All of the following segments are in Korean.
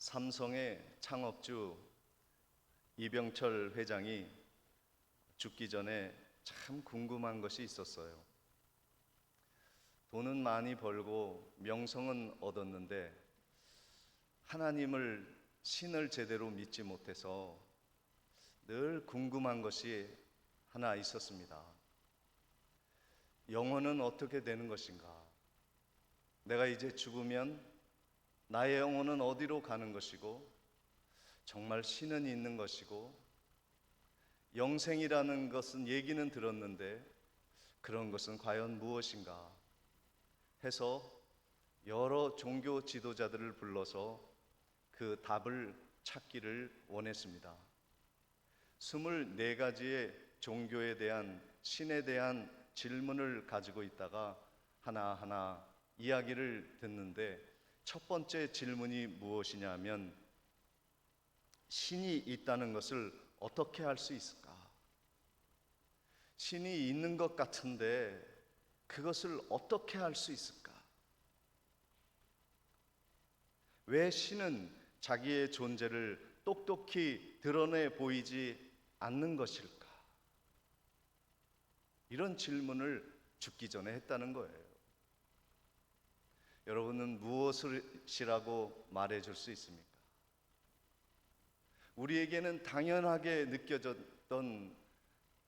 삼성의 창업주 이병철 회장이 죽기 전에 참 궁금한 것이 있었어요. 돈은 많이 벌고 명성은 얻었는데 하나님을 신을 제대로 믿지 못해서 늘 궁금한 것이 하나 있었습니다. 영혼은 어떻게 되는 것인가? 내가 이제 죽으면 나의 영혼은 어디로 가는 것이고 정말 신은 있는 것이고 영생이라는 것은 얘기는 들었는데 그런 것은 과연 무엇인가 해서 여러 종교 지도자들을 불러서 그 답을 찾기를 원했습니다. 24가지의 종교에 대한 신에 대한 질문을 가지고 있다가 하나하나 이야기를 듣는데 첫 번째 질문이 무엇이냐면 신이 있다는 것을 어떻게 할수 있을까? 신이 있는 것 같은데 그것을 어떻게 할수 있을까? 왜 신은 자기의 존재를 똑똑히 드러내 보이지 않는 것일까? 이런 질문을 죽기 전에 했다는 거예요. 여러분은 무엇이라고 말해 줄 수 있습니까? 우리에게는 당연하게 느껴졌던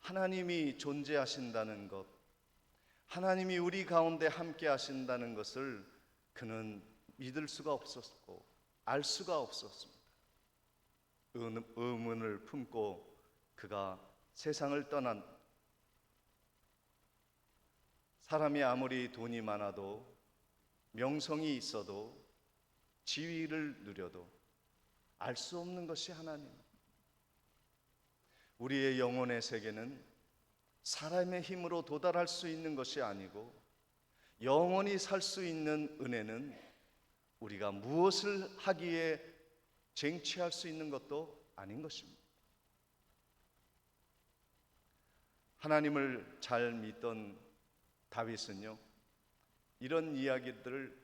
하나님이 존재하신다는 것, 하나님이 우리 가운데 함께 하신다는 것을 그는 믿을 수가 없었고, 알 수가 없었습니다. 의- 의문을 품고 그가 세상을 떠난 사람이 아무리 돈이 많아도 명성이 있어도 지위를 누려도 알 수 없는 것이 하나님. 우리의 영혼의 세계는 사람의 힘으로 도달할 수 있는 것이 아니고 영원히 살 수 있는 은혜는 우리가 무엇을 하기에 쟁취할 수 있는 것도 아닌 것입니다. 하나님을 잘 믿던 다윗은요, 이런 이야기들을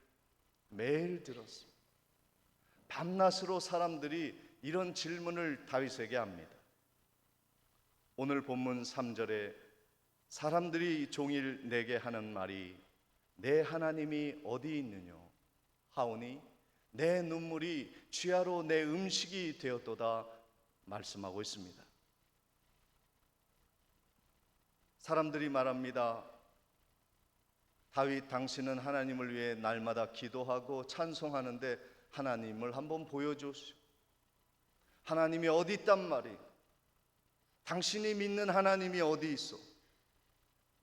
매일 들었습니다. 밤낮으로 사람들이 이런 질문을 다윗에게 합니다. 오늘 본문 3절에 사람들이 종일 내게 하는 말이 내 하나님이 어디 있느냐 하오니 내 눈물이 쥐하로 내 음식이 되었도다 말씀하고 있습니다. 사람들이 말합니다. 다윗 당신은 하나님을 위해 날마다 기도하고 찬송하는데 하나님을 한번 보여주시오. 하나님이 어디 있단 말이? 당신이 믿는 하나님이 어디 있어?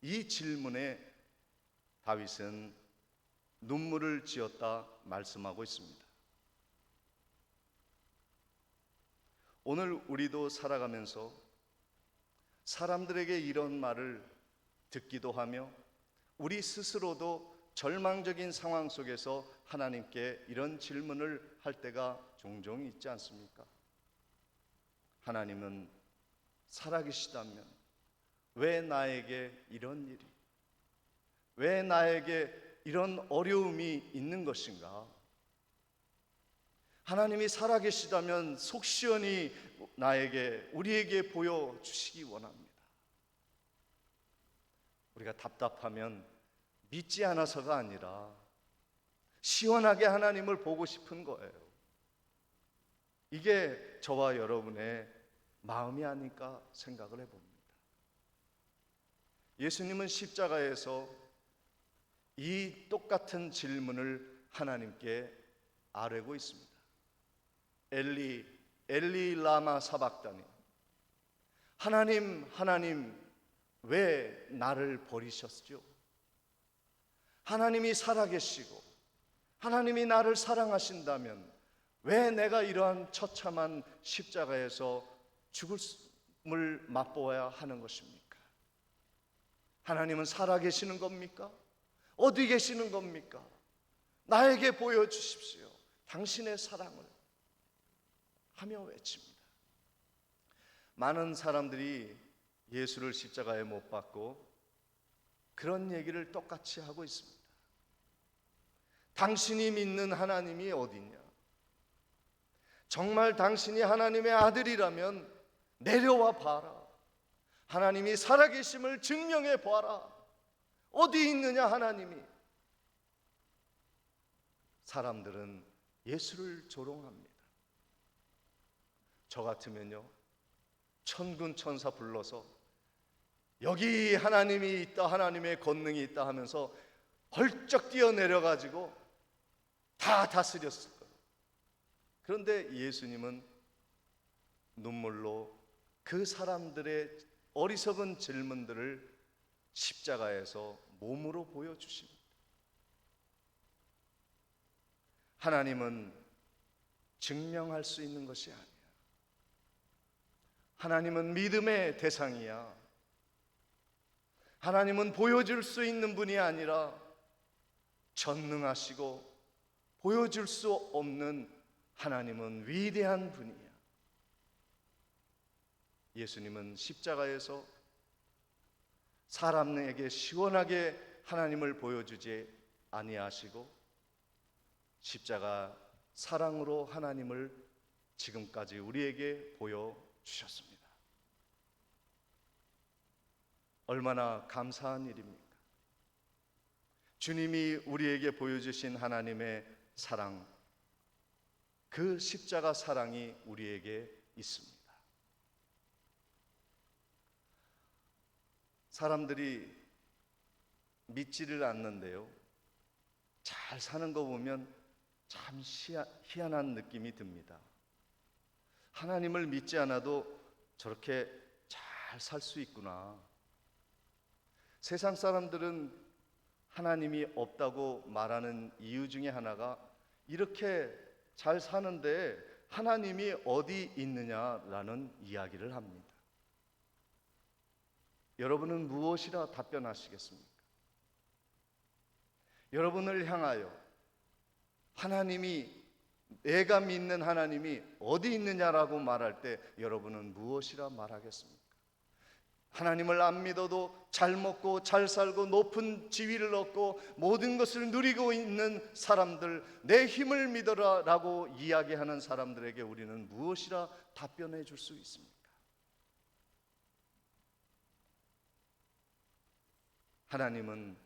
이 질문에 다윗은 눈물을 지었다 말씀하고 있습니다. 오늘 우리도 살아가면서 사람들에게 이런 말을 듣기도 하며 우리 스스로도 절망적인 상황 속에서 하나님께 이런 질문을 할 때가 종종 있지 않습니까? 하나님은 살아계시다면 왜 나에게 이런 일이, 왜 나에게 이런 어려움이 있는 것인가? 하나님이 살아계시다면 속 시원히 나에게, 우리에게 보여주시기 원합니다. 우리가 답답하면 믿지 않아서가 아니라 시원하게 하나님을 보고 싶은 거예요. 이게 저와 여러분의 마음이 아닐까 생각을 해봅니다. 예수님은 십자가에서 이 똑같은 질문을 하나님께 아뢰고 있습니다. 엘리, 엘리 라마 사박다니. 하나님, 하나님, 왜 나를 버리셨죠? 하나님이 살아계시고 하나님이 나를 사랑하신다면 왜 내가 이러한 처참한 십자가에서 죽음을 맛보아야 하는 것입니까? 하나님은 살아계시는 겁니까? 어디 계시는 겁니까? 나에게 보여주십시오. 당신의 사랑을 하며 외칩니다. 많은 사람들이 예수를 십자가에 못 박고 그런 얘기를 똑같이 하고 있습니다. 당신이 믿는 하나님이 어디냐? 정말 당신이 하나님의 아들이라면 내려와 봐라. 하나님이 살아계심을 증명해 보아라. 어디 있느냐 하나님이? 사람들은 예수를 조롱합니다. 저 같으면요. 천군 천사 불러서 여기 하나님이 있다 하나님의 권능이 있다 하면서 벌쩍 뛰어내려 가지고 다 다스렸을 거예요. 그런데 예수님은 눈물로 그 사람들의 어리석은 질문들을 십자가에서 몸으로 보여주십니다. 하나님은 증명할 수 있는 것이 아니야. 하나님은 믿음의 대상이야. 하나님은 보여줄 수 있는 분이 아니라 전능하시고 보여줄 수 없는 하나님은 위대한 분이야. 예수님은 십자가에서 사람에게 시원하게 하나님을 보여주지 아니하시고 십자가 사랑으로 하나님을 지금까지 우리에게 보여 주셨습니다. 얼마나 감사한 일입니까? 주님이 우리에게 보여주신 하나님의 사랑, 그 십자가 사랑이 우리에게 있습니다. 사람들이 믿지를 않는데요. 잘 사는 거 보면 참 희한- 희한한 느낌이 듭니다. 하나님을 믿지 않아도 저렇게 잘 살 수 있구나. 세상 사람들은 하나님이 없다고 말하는 이유 중에 하나가 이렇게 잘 사는데 하나님이 어디 있느냐라는 이야기를 합니다. 여러분은 무엇이라 답변하시겠습니까? 여러분을 향하여 하나님이 내가 믿는 하나님이 어디 있느냐라고 말할 때 여러분은 무엇이라 말하겠습니까? 하나님을 안 믿어도 잘 먹고 잘 살고 높은 지위를 얻고 모든 것을 누리고 있는 사람들 내 힘을 믿어라라고 이야기하는 사람들에게 우리는 무엇이라 답변해 줄 수 있습니까? 하나님은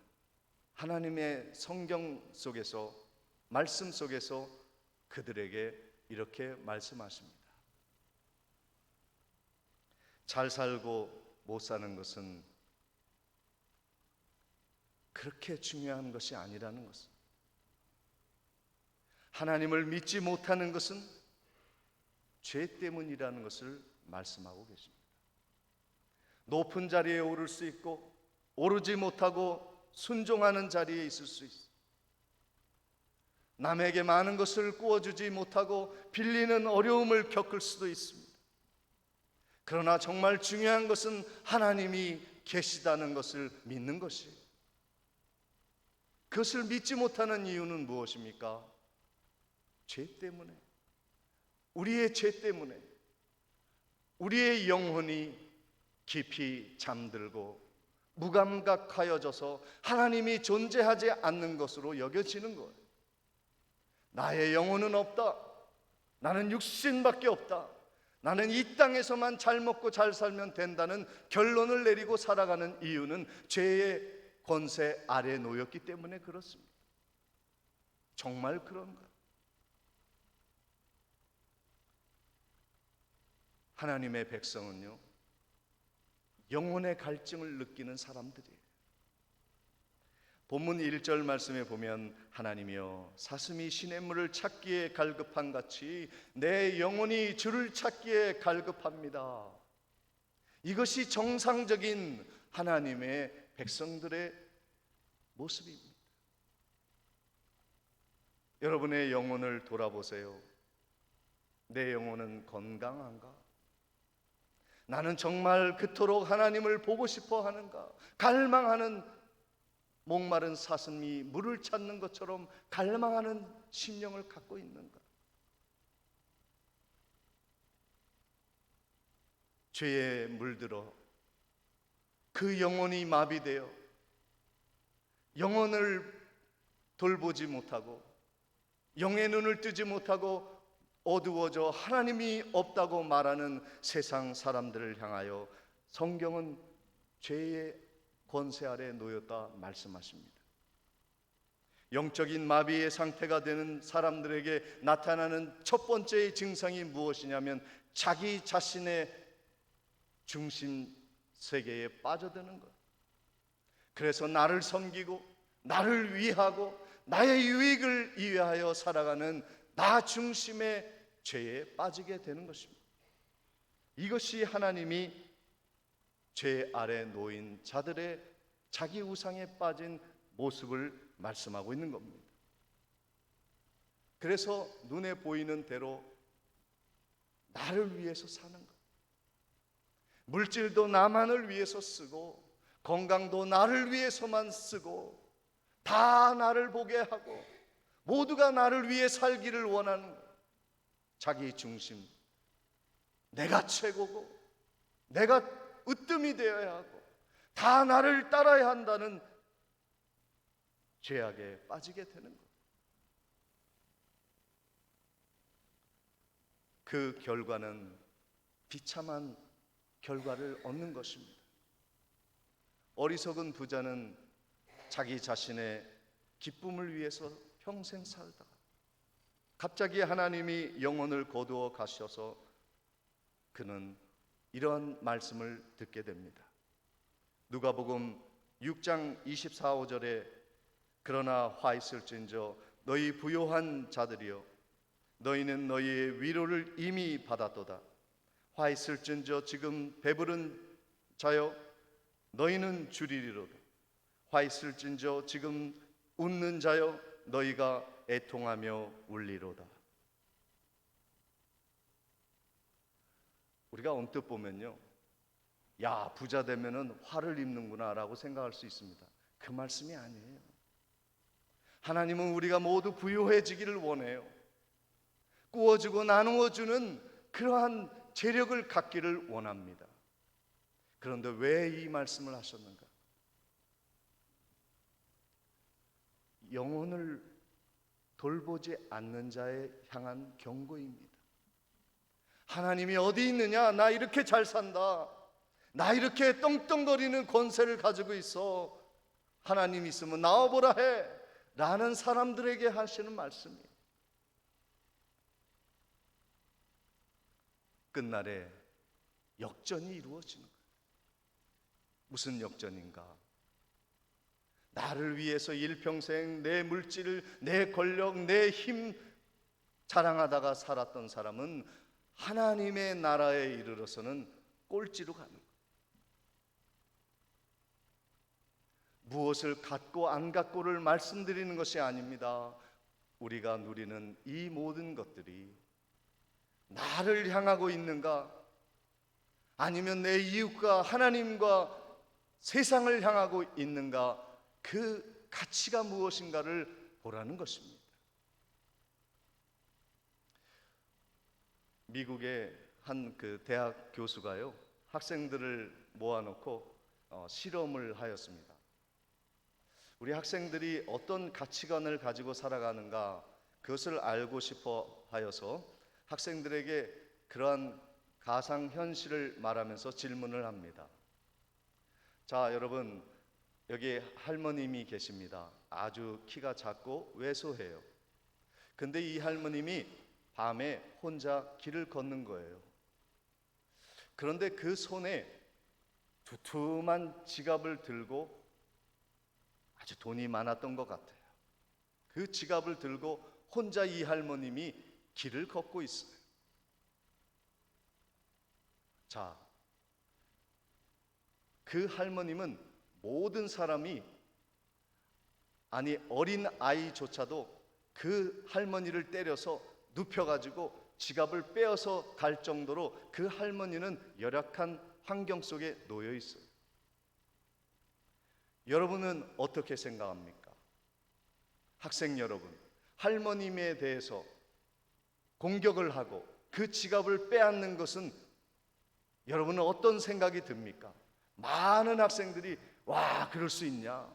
하나님의 성경 속에서 말씀 속에서 그들에게 이렇게 말씀하십니다. 잘 살고 못 사는 것은 그렇게 중요한 것이 아니라는 것은 하나님을 믿지 못하는 것은 죄 때문이라는 것을 말씀하고 계십니다. 높은 자리에 오를 수 있고 오르지 못하고 순종하는 자리에 있을 수 있어. 남에게 많은 것을 구워주지 못하고 빌리는 어려움을 겪을 수도 있습니다. 그러나 정말 중요한 것은 하나님이 계시다는 것을 믿는 것이에요. 그것을 믿지 못하는 이유는 무엇입니까? 죄 때문에. 우리의 죄 때문에. 우리의 영혼이 깊이 잠들고 무감각하여져서 하나님이 존재하지 않는 것으로 여겨지는 거예요. 나의 영혼은 없다. 나는 육신밖에 없다. 나는 이 땅에서만 잘 먹고 잘 살면 된다는 결론을 내리고 살아가는 이유는 죄의 권세 아래 놓였기 때문에 그렇습니다. 정말 그런가? 하나님의 백성은요, 영혼의 갈증을 느끼는 사람들이에요. 본문 1절 말씀에 보면 하나님이여 사슴이 시냇물을 찾기에 갈급한 같이 내 영혼이 주를 찾기에 갈급합니다. 이것이 정상적인 하나님의 백성들의 모습입니다. 여러분의 영혼을 돌아보세요. 내 영혼은 건강한가? 나는 정말 그토록 하나님을 보고 싶어 하는가? 갈망하는 목마른 사슴이 물을 찾는 것처럼 갈망하는 심령을 갖고 있는가? 죄에 물들어 그 영혼이 마비되어 영혼을 돌보지 못하고 영의 눈을 뜨지 못하고 어두워져 하나님이 없다고 말하는 세상 사람들을 향하여 성경은 죄의 권세 아래 놓였다 말씀하십니다. 영적인 마비의 상태가 되는 사람들에게 나타나는 첫 번째의 증상이 무엇이냐면 자기 자신의 중심 세계에 빠져드는 것. 그래서 나를 섬기고 나를 위하고 나의 유익을 위하여 살아가는 나 중심의 죄에 빠지게 되는 것입니다. 이것이 하나님이 죄 아래 놓인 자들의 자기 우상에 빠진 모습을 말씀하고 있는 겁니다. 그래서 눈에 보이는 대로 나를 위해서 사는 것. 물질도 나만을 위해서 쓰고 건강도 나를 위해서만 쓰고 다 나를 보게 하고 모두가 나를 위해 살기를 원하는 것. 자기 중심. 내가 최고고 내가 으뜸이 되어야 하고 다 나를 따라야 한다는 죄악에 빠지게 되는 것. 그 결과는 비참한 결과를 얻는 것입니다. 어리석은 부자는 자기 자신의 기쁨을 위해서 평생 살다가 갑자기 하나님이 영혼을 거두어 가셔서 그는 이러한 말씀을 듣게 됩니다. 누가복음 6장 24, 5절에 그러나 화 있을진저 너희 부요한 자들이여 너희는 너희의 위로를 이미 받았도다. 화 있을진저 지금 배부른 자여 너희는 줄이리로다. 화 있을진저 지금 웃는 자여 너희가 애통하며 울리로다. 우리가 언뜻 보면요. 야, 부자 되면은 화를 입는구나라고 생각할 수 있습니다. 그 말씀이 아니에요. 하나님은 우리가 모두 부유해지기를 원해요. 구워주고 나누어 주는 그러한 재력을 갖기를 원합니다. 그런데 왜 이 말씀을 하셨는가? 영혼을 돌보지 않는 자에 향한 경고입니다. 하나님이 어디 있느냐? 나 이렇게 잘 산다. 나 이렇게 떵떵거리는 권세를 가지고 있어. 하나님 있으면 나와보라 해. 라는 사람들에게 하시는 말씀이에요. 끝날에 역전이 이루어지는 거예요. 무슨 역전인가? 나를 위해서 일평생 내 물질을, 내 권력, 내 힘 자랑하다가 살았던 사람은 하나님의 나라에 이르러서는 꼴찌로 가는. 무엇을 갖고 안 갖고를 말씀드리는 것이 아닙니다. 우리가 누리는 이 모든 것들이 나를 향하고 있는가? 아니면 내 이웃과 하나님과 세상을 향하고 있는가? 그 가치가 무엇인가를 보라는 것입니다. 미국의 한 그 대학 교수가요 학생들을 모아놓고 어, 실험을 하였습니다. 우리 학생들이 어떤 가치관을 가지고 살아가는가 그것을 알고 싶어 하여서 학생들에게 그러한 가상 현실을 말하면서 질문을 합니다. 자, 여러분 여기 할머님이 계십니다. 아주 키가 작고 왜소해요. 근데 이 할머님이 밤에 혼자 길을 걷는 거예요. 그런데 그 손에 두툼한 지갑을 들고 아주 돈이 많았던 것 같아요. 그 지갑을 들고 혼자 이 할머님이 길을 걷고 있어요. 자, 그 할머님은 모든 사람이 아니 어린 아이조차도 그 할머니를 때려서 눕혀가지고 지갑을 빼어서 갈 정도로 그 할머니는 열악한 환경 속에 놓여 있어요. 여러분은 어떻게 생각합니까? 학생 여러분, 할머님에 대해서 공격을 하고 그 지갑을 빼앗는 것은 여러분은 어떤 생각이 듭니까? 많은 학생들이 와, 그럴 수 있냐?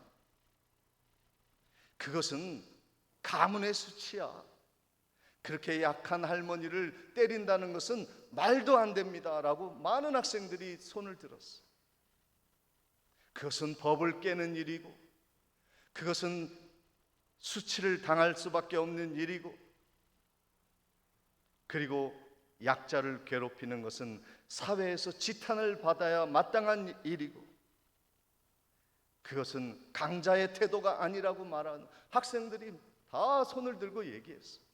그것은 가문의 수치야. 그렇게 약한 할머니를 때린다는 것은 말도 안 됩니다라고 많은 학생들이 손을 들었어. 그것은 법을 깨는 일이고 그것은 수치를 당할 수밖에 없는 일이고 그리고 약자를 괴롭히는 것은 사회에서 지탄을 받아야 마땅한 일이고 그것은 강자의 태도가 아니라고 말하는 학생들이 다 손을 들고 얘기했어.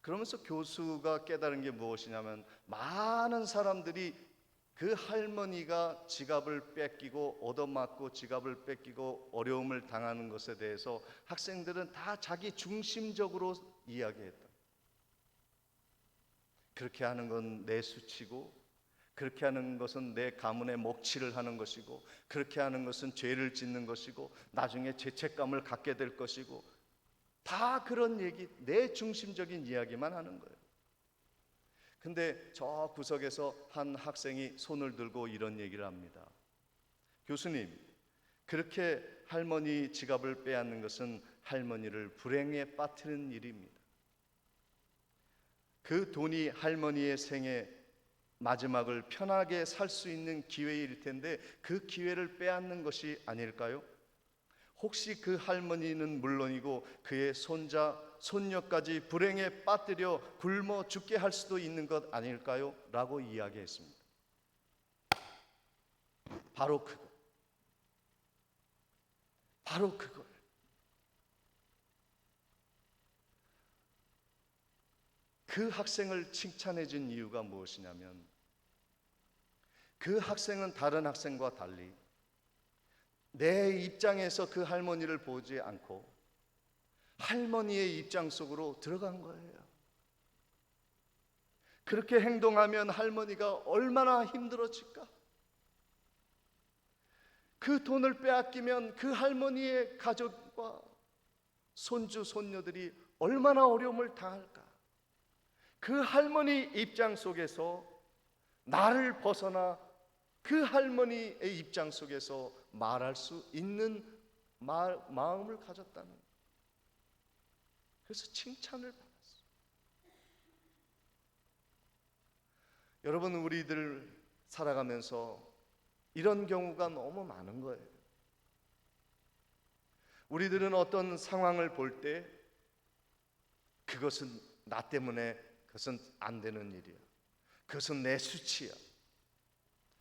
그러면서 교수가 깨달은 게 무엇이냐면 많은 사람들이 그 할머니가 지갑을 뺏기고 얻어맞고 지갑을 뺏기고 어려움을 당하는 것에 대해서 학생들은 다 자기 중심적으로 이야기했다. 그렇게 하는 건 내 수치고 그렇게 하는 것은 내 가문의 목치를 하는 것이고 그렇게 하는 것은 죄를 짓는 것이고 나중에 죄책감을 갖게 될 것이고 다 그런 얘기 내 중심적인 이야기만 하는 거예요. 근데 저 구석에서 한 학생이 손을 들고 이런 얘기를 합니다. 교수님, 그렇게 할머니 지갑을 빼앗는 것은 할머니를 불행에 빠뜨리는 일입니다. 그 돈이 할머니의 생애 마지막을 편하게 살 수 있는 기회일 텐데 그 기회를 빼앗는 것이 아닐까요? 혹시 그 할머니는 물론이고 그의 손자, 손녀까지 불행에 빠뜨려 굶어 죽게 할 수도 있는 것 아닐까요? 라고 이야기했습니다. 바로 그거. 바로 그걸. 그 학생을 칭찬해 준 이유가 무엇이냐면 그 학생은 다른 학생과 달리 내 입장에서 그 할머니를 보지 않고 할머니의 입장 속으로 들어간 거예요. 그렇게 행동하면 할머니가 얼마나 힘들어질까? 그 돈을 빼앗기면 그 할머니의 가족과 손주, 손녀들이 얼마나 어려움을 당할까? 그 할머니 입장 속에서 나를 벗어나 그 할머니의 입장 속에서 말할 수 있는 마, 마음을 가졌다는 거예요. 그래서 칭찬을. 여러분 우리들 살아가면서 이런 경우가 너무 많은 거예요. 우리들은 어떤 상황을 볼 때 그것은 나 때문에 그것은 안 되는 일이야. 그것은 내 수치야.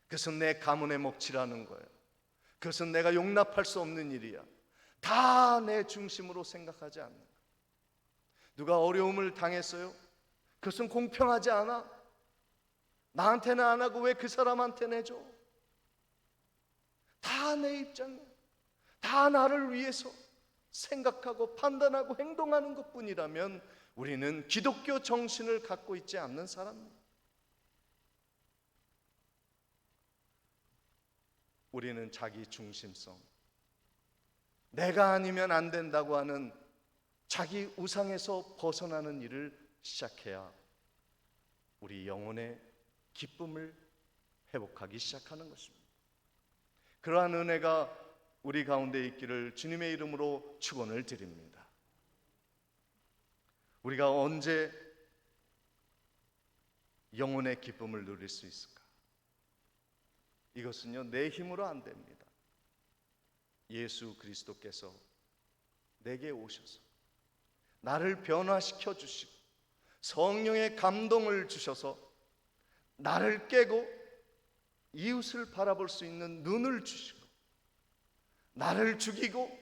그것은 내 가문의 몫이라는 거예요. 그것은 내가 용납할 수 없는 일이야. 다 내 중심으로 생각하지 않는 거예요. 누가 어려움을 당했어요? 그것은 공평하지 않아? 나한테는 안 하고 왜 그 사람한테는 해줘? 다 내 입장이야. 다 나를 위해서 생각하고 판단하고 행동하는 것 뿐이라면 우리는 기독교 정신을 갖고 있지 않는 사람입니다. 우리는 자기 중심성, 내가 아니면 안 된다고 하는 자기 우상에서 벗어나는 일을 시작해야 우리 영혼의 기쁨을 회복하기 시작하는 것입니다. 그러한 은혜가 우리 가운데 있기를 주님의 이름으로 축원을 드립니다. 우리가 언제 영혼의 기쁨을 누릴 수 있을까? 이것은요 내 힘으로 안 됩니다. 예수 그리스도께서 내게 오셔서 나를 변화시켜 주시고 성령의 감동을 주셔서 나를 깨고 이웃을 바라볼 수 있는 눈을 주시고 나를 죽이고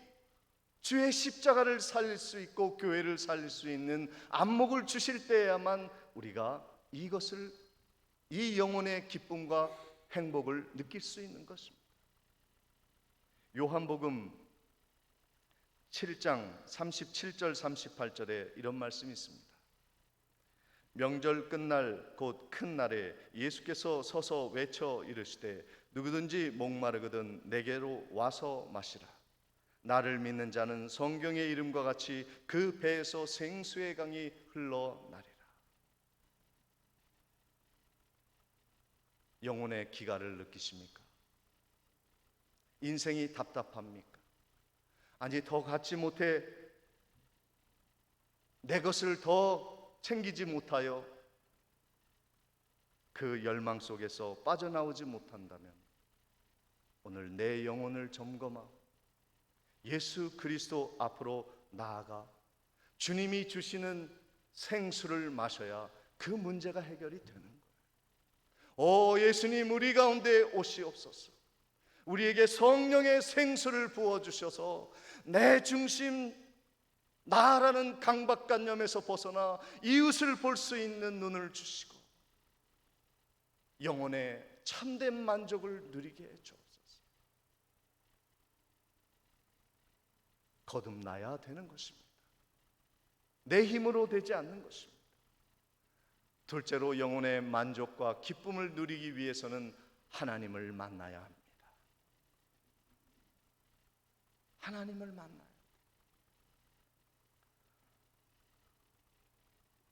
주의 십자가를 살릴 수 있고 교회를 살릴 수 있는 안목을 주실 때야만 우리가 이것을 이 영혼의 기쁨과 행복을 느낄 수 있는 것입니다. 요한복음 7장 37절 38절에 이런 말씀이 있습니다. 명절 끝날 곧 큰 날에 예수께서 서서 외쳐 이르시되 누구든지 목마르거든 내게로 와서 마시라. 나를 믿는 자는 성경의 이름과 같이 그 배에서 생수의 강이 흘러나리라. 영혼의 기가를 느끼십니까? 인생이 답답합니까? 아니 더 갖지 못해 내 것을 더 챙기지 못하여 그 열망 속에서 빠져나오지 못한다면 오늘 내 영혼을 점검하고 예수 그리스도 앞으로 나아가 주님이 주시는 생수를 마셔야 그 문제가 해결이 되는. 오 예수님 우리 가운데 오시옵소서. 우리에게 성령의 생수를 부어 주셔서 내 중심 나라는 강박관념에서 벗어나 이웃을 볼 수 있는 눈을 주시고 영혼의 참된 만족을 누리게 해 주옵소서. 거듭나야 되는 것입니다. 내 힘으로 되지 않는 것입니다. 둘째로 영혼의 만족과 기쁨을 누리기 위해서는 하나님을 만나야 합니다. 하나님을 만나요.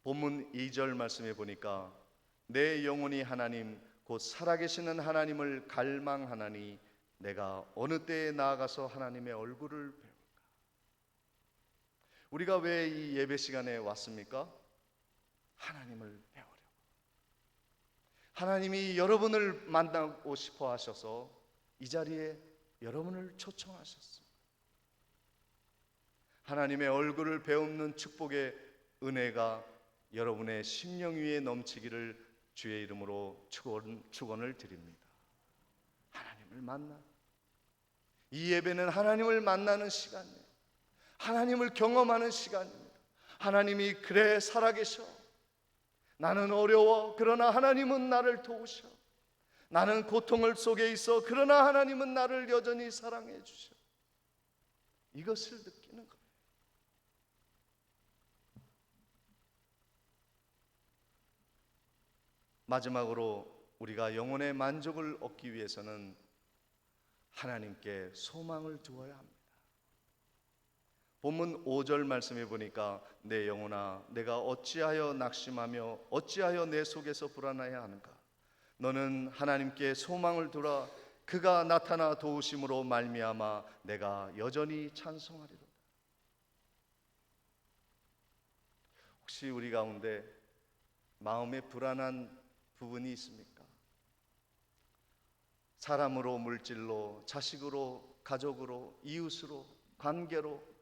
본문 2절 말씀해 보니까 내 영혼이 하나님 곧 살아계시는 하나님을 갈망하나니 내가 어느 때에 나아가서 하나님의 얼굴을 배울까? 우리가 왜 이 예배 시간에 왔습니까? 하나님을. 하나님이 여러분을 만나고 싶어 하셔서 이 자리에 여러분을 초청하셨습니다. 하나님의 얼굴을 배우는 축복의 은혜가 여러분의 심령 위에 넘치기를 주의 이름으로 축원, 축원을 드립니다. 하나님을 만나. 이 예배는 하나님을 만나는 시간이에요. 하나님을 경험하는 시간입니다. 하나님이 그래 살아계셔. 나는 어려워. 그러나 하나님은 나를 도우셔. 나는 고통을 속에 있어. 그러나 하나님은 나를 여전히 사랑해 주셔. 이것을 느끼는 거예요. 마지막으로 우리가 영혼의 만족을 얻기 위해서는 하나님께 소망을 두어야 합니다. 본문 5절 말씀해 보니까 내 영혼아 내가 어찌하여 낙심하며 어찌하여 내 속에서 불안하여 하는가? 너는 하나님께 소망을 두라. 그가 나타나 도우심으로 말미암아 내가 여전히 찬송하리로다. 혹시 우리 가운데 마음에 불안한 부분이 있습니까? 사람으로 물질로 자식으로 가족으로 이웃으로 관계로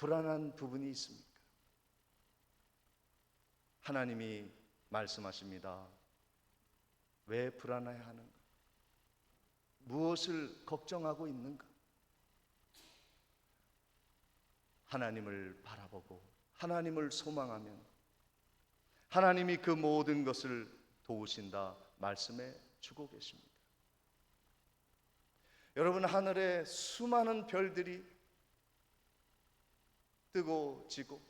불안한 부분이 있습니까? 하나님이 말씀하십니다. 왜 불안해야 하는가? 무엇을 걱정하고 있는가? 하나님을 바라보고 하나님을 소망하면 하나님이 그 모든 것을 도우신다 말씀해 주고 계십니다. 여러분 하늘에 수많은 별들이 뜨고 지고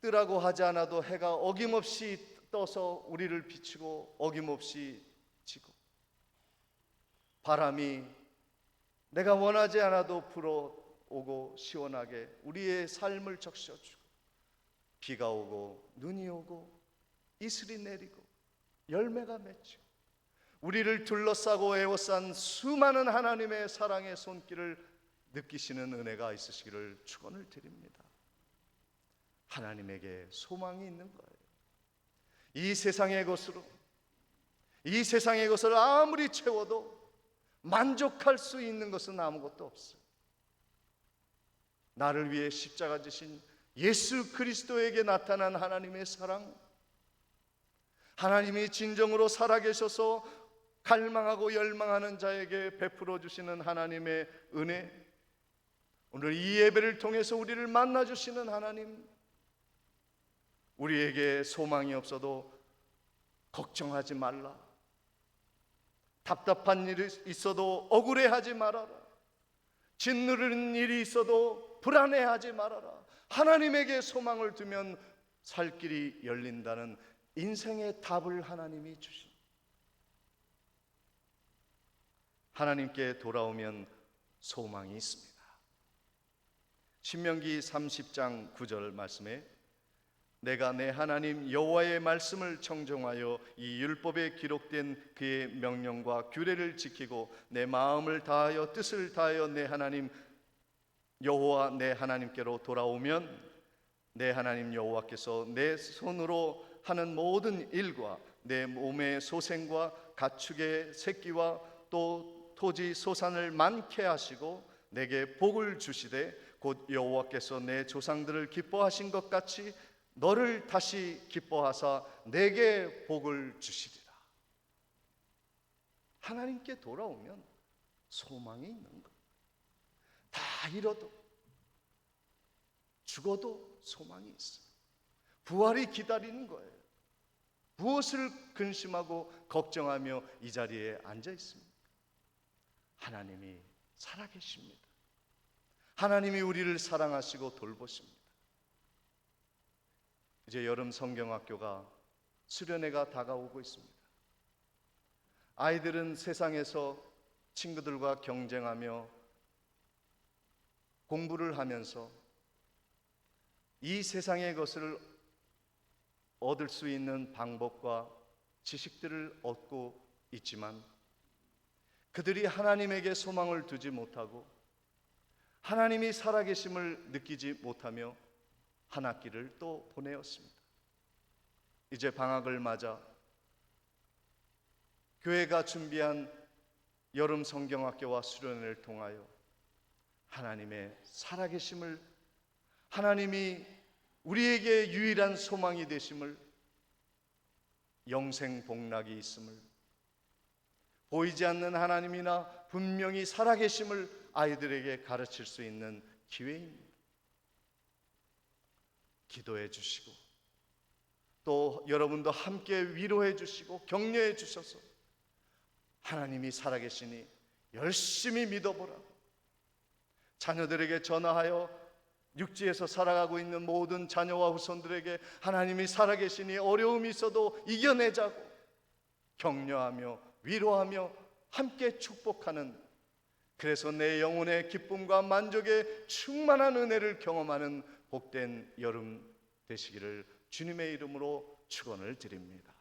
뜨라고 하지 않아도 해가 어김없이 떠서 우리를 비추고 어김없이 지고 바람이 내가 원하지 않아도 불어오고 시원하게 우리의 삶을 적셔주고 비가 오고 눈이 오고 이슬이 내리고 열매가 맺히고 우리를 둘러싸고 에워싼 수많은 하나님의 사랑의 손길을 느끼시는 은혜가 있으시기를 축원을 드립니다. 하나님에게 소망이 있는 거예요. 이 세상의 것으로 이 세상의 것을 아무리 채워도 만족할 수 있는 것은 아무것도 없어요. 나를 위해 십자가 지신 예수 그리스도에게 나타난 하나님의 사랑, 하나님이 진정으로 살아계셔서 갈망하고 열망하는 자에게 베풀어 주시는 하나님의 은혜, 오늘 이 예배를 통해서 우리를 만나 주시는 하나님, 우리에게 소망이 없어도 걱정하지 말라. 답답한 일이 있어도 억울해하지 말아라. 짓누르는 일이 있어도 불안해하지 말아라. 하나님에게 소망을 두면 살 길이 열린다는 인생의 답을 하나님이 주신. 하나님께 돌아오면 소망이 있습니다. 신명기 30장 9절 말씀에 내가 내 하나님 여호와의 말씀을 청정하여 이 율법에 기록된 그의 명령과 규례를 지키고 내 마음을 다하여 뜻을 다하여 내 하나님 여호와 내 하나님께로 돌아오면 내 하나님 여호와께서 내 손으로 하는 모든 일과 내 몸의 소생과 가축의 새끼와 또 토지 소산을 많게 하시고 내게 복을 주시되 곧 여호와께서 내 조상들을 기뻐하신 것 같이 너를 다시 기뻐하사 내게 복을 주시리라. 하나님께 돌아오면 소망이 있는 것. 다 잃어도 죽어도 소망이 있어. 부활이 기다리는 거예요. 무엇을 근심하고 걱정하며 이 자리에 앉아 있습니까? 하나님이 살아계십니다. 하나님이 우리를 사랑하시고 돌보십니다. 이제 여름 성경학교가 수련회가 다가오고 있습니다. 아이들은 세상에서 친구들과 경쟁하며 공부를 하면서 이 세상의 것을 얻을 수 있는 방법과 지식들을 얻고 있지만 그들이 하나님에게 소망을 두지 못하고 하나님이 살아계심을 느끼지 못하며 한 학기를 또 보내었습니다. 이제 방학을 맞아 교회가 준비한 여름 성경학교와 수련회를 통하여 하나님의 살아계심을 하나님이 우리에게 유일한 소망이 되심을 영생 복락이 있음을 보이지 않는 하나님이나 분명히 살아계심을 아이들에게 가르칠 수 있는 기회입니다. 기도해 주시고 또 여러분도 함께 위로해 주시고 격려해 주셔서 하나님이 살아계시니 열심히 믿어보라고 자녀들에게 전화하여 육지에서 살아가고 있는 모든 자녀와 후손들에게 하나님이 살아계시니 어려움이 있어도 이겨내자고 격려하며 위로하며 함께 축복하는 그래서 내 영혼의 기쁨과 만족의 충만한 은혜를 경험하는 복된 여름 되시기를 주님의 이름으로 축원을 드립니다.